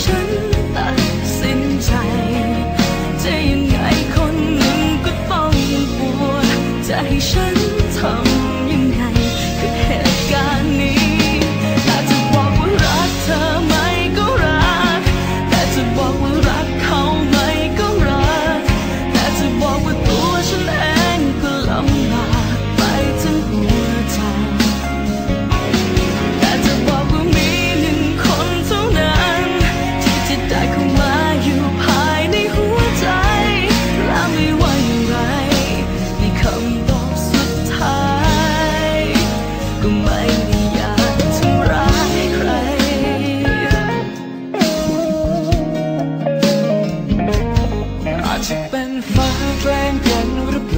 ฉันตัดสินใจ จะยังไงคนหนึ่งก็ต้องปวดให้ฉัน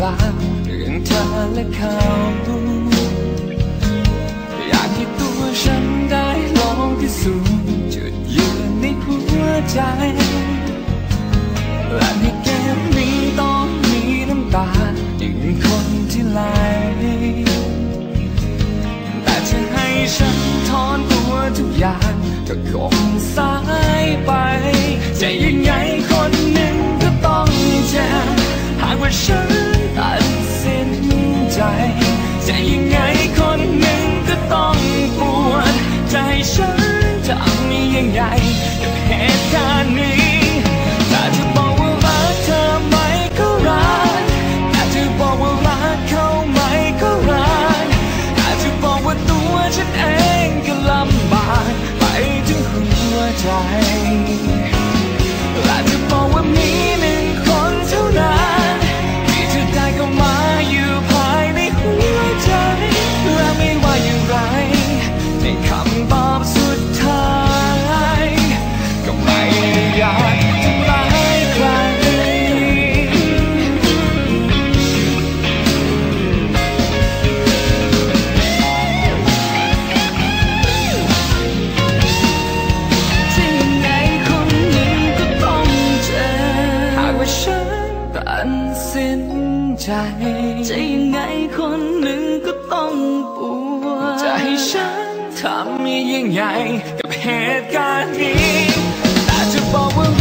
ลาเรื่องเธอและเขาอยากให้ตัวฉันได้ลองพิสูจน์จุดยืนในหัวใจและในเกมนี้ต้องมีน้ำตาถึงคนที่ไหลแต่จะให้ฉันทอนตัวทุกอย่างก็คงสายไป จะยังไงคนหนึ่งก็ต้องเจ็บหากว่าฉัน จ จะยังไงคนหนึ่งก็ต้องปวดจะให้ฉันทำยิ่งใหญ่กับเหตุการณ์นี้แต่จะบอกว่า